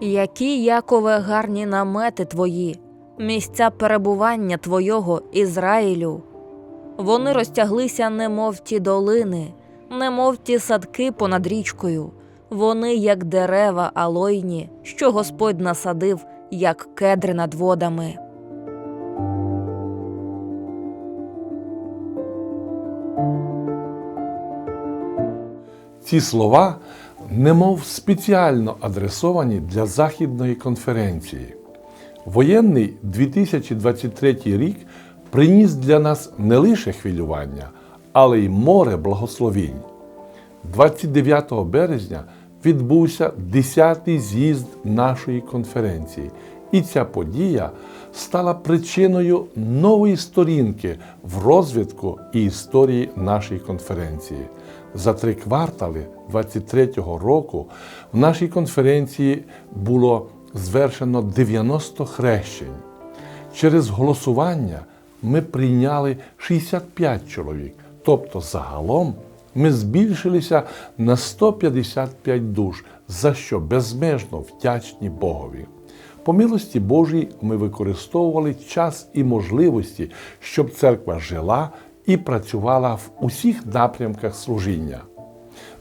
Які, Якове, гарні намети твої, місця перебування твого Ізраїлю. Вони розтяглися, немов ті долини, немов ті садки понад річкою. Вони, як дерева алойні, що Господь насадив, як кедри над водами. Ці слова немов спеціально адресовані для Західної конференції. Воєнний 2023 рік приніс для нас не лише хвилювання, але й море благословінь. 29 березня відбувся 10-й з'їзд нашої конференції, і ця подія стала причиною нової сторінки в розвитку і історії нашої конференції. За три квартали 23-го року в нашій конференції було звершено 90 хрещень. Через голосування ми прийняли 65 чоловік, тобто загалом ми збільшилися на 155 душ, за що безмежно вдячні Богові. По милості Божій ми використовували час і можливості, щоб церква жила і працювала в усіх напрямках служіння.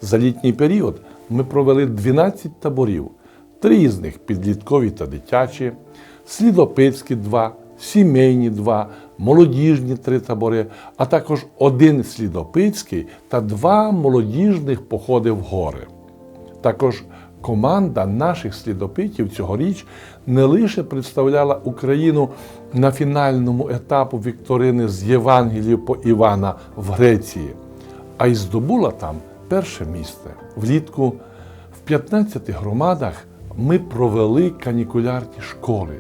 За літній період ми провели 12 таборів, три з них підліткові та дитячі, слідопитські два, сімейні два, молодіжні три табори, а також один слідопитський та два молодіжних походи в гори. Також команда наших слідопитів цьогоріч не лише представляла Україну на фінальному етапу вікторини з Євангелію по Івана в Греції, а й здобула там перше місце. Влітку в 15 громадах ми провели канікулярні школи,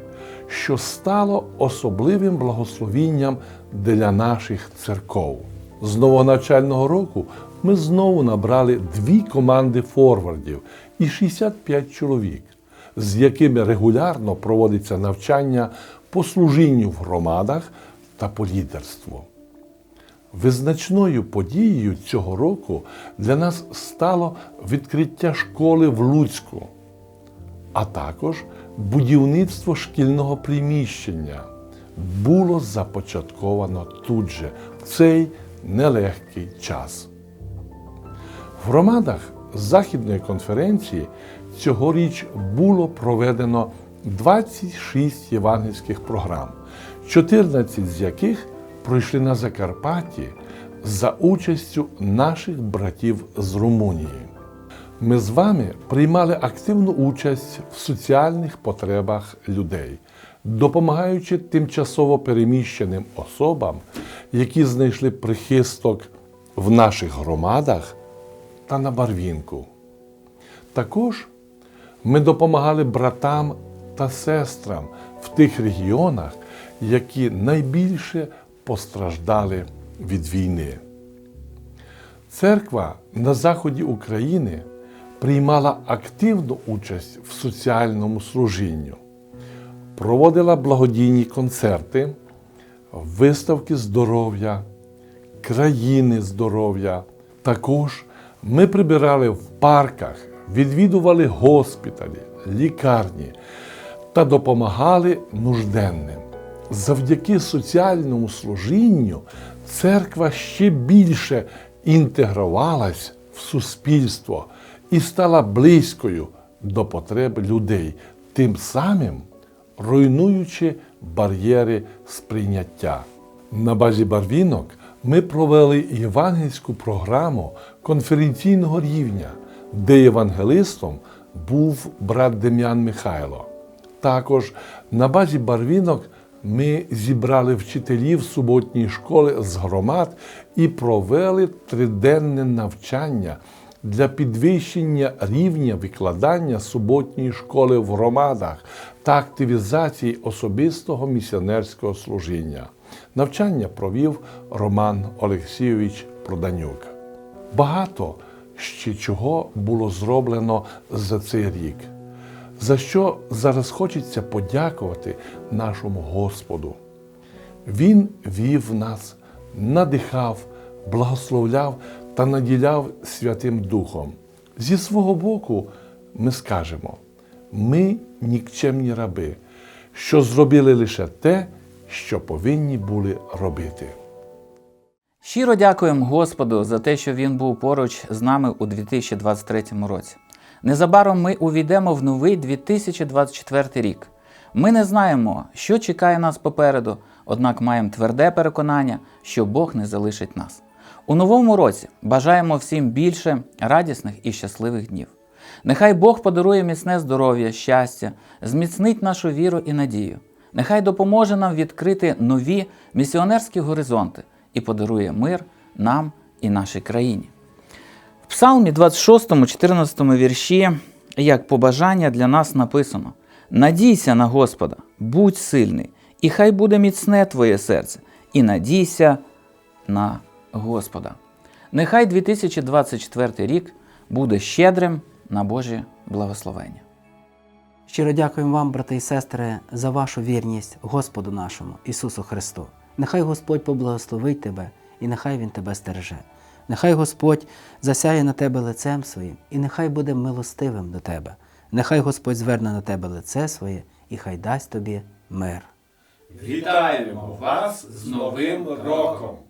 що стало особливим благословінням для наших церков. З нового навчального року ми знову набрали дві команди форвардів і 65 чоловік, з якими регулярно проводиться навчання по служінню в громадах та по лідерству. Визначною подією цього року для нас стало відкриття школи в Луцьку, а також будівництво шкільного приміщення було започатковано тут же в цей нелегкий час. В громадах Західної конференції цьогоріч було проведено 26 євангельських програм, 14 з яких пройшли на Закарпатті за участю наших братів з Румунії. Ми з вами приймали активну участь в соціальних потребах людей, допомагаючи тимчасово переміщеним особам, які знайшли прихисток в наших громадах та на Барвінку. Також ми допомагали братам та сестрам в тих регіонах, які найбільше постраждали від війни. Церква на заході України приймала активну участь в соціальному служінню, проводила благодійні концерти, виставки здоров'я, країни здоров'я. Також ми прибирали в парках, відвідували госпіталі, лікарні та допомагали нужденним. Завдяки соціальному служінню церква ще більше інтегрувалась в суспільство і стала близькою до потреб людей, тим самим руйнуючи бар'єри сприйняття. На базі барвінок ми провели євангельську програму конференційного рівня, де євангелистом був брат Дем'ян Михайло. Також на базі барвінок ми зібрали вчителів суботньої школи з громад і провели триденне навчання для підвищення рівня викладання суботньої школи в громадах та активізації особистого місіонерського служіння. Навчання провів Роман Олексійович Проданюк. Багато ще чого було зроблено за цей рік за що зараз хочеться подякувати нашому Господу. Він вів нас, надихав, благословляв та наділяв Святим Духом. Зі свого боку, ми скажемо: ми нікчемні раби, що зробили лише те, що повинні були робити. Щиро дякуємо Господу за те, що Він був поруч з нами у 2023 році. Незабаром ми увійдемо в новий 2024 рік. Ми не знаємо, що чекає нас попереду, однак маємо тверде переконання, що Бог не залишить нас. У новому році бажаємо всім більше радісних і щасливих днів. Нехай Бог подарує міцне здоров'я, щастя, зміцнить нашу віру і надію. Нехай допоможе нам відкрити нові місіонерські горизонти і подарує мир нам і нашій країні. В Псалмі 26, 14 вірші, як побажання для нас написано: Надійся на Господа, будь сильний, і хай буде міцне твоє серце, і надійся на Господа. Нехай 2024 рік буде щедрим на Божі благословення. Щиро дякуємо вам, брати і сестри, за вашу вірність Господу нашому, Ісусу Христу. Нехай Господь поблагословить тебе і нехай Він тебе стереже. Нехай Господь засяє на тебе лицем своїм, і нехай буде милостивим до тебе. Нехай Господь зверне на тебе лице своє і хай дасть тобі мир. Вітаємо вас з Новим роком!